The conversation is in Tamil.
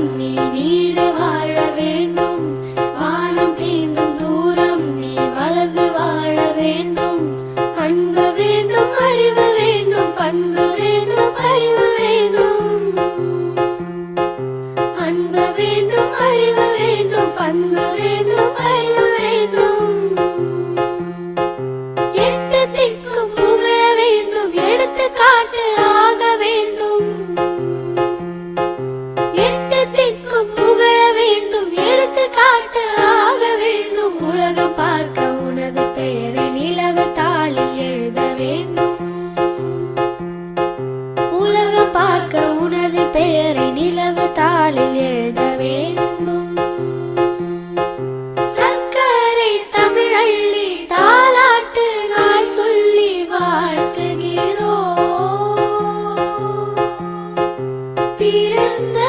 நீ நீடு வாழ வேண்டும். வாழும் தீண்டும் தூரம் நீ வளர்ந்து வாழ வேண்டும். அன்பு வேண்டும் அறிவு வேண்டும் பண்பு வேண்டும் அறிவு வேண்டும். அன்பு வேண்டும் அறிவு வேண்டும் பண்பு வேண்டும் அறிவு உனது பெயரை நிலவு தாளி எழுத வேண்டும். உலக பார்க்க உனது பெயரை நிலவு தாளில் எழுத வேண்டும். சர்க்கரை தமிழள்ளி தாலாட்டு நாள் சொல்லி வாழ்த்துகிறோம். பிறந்த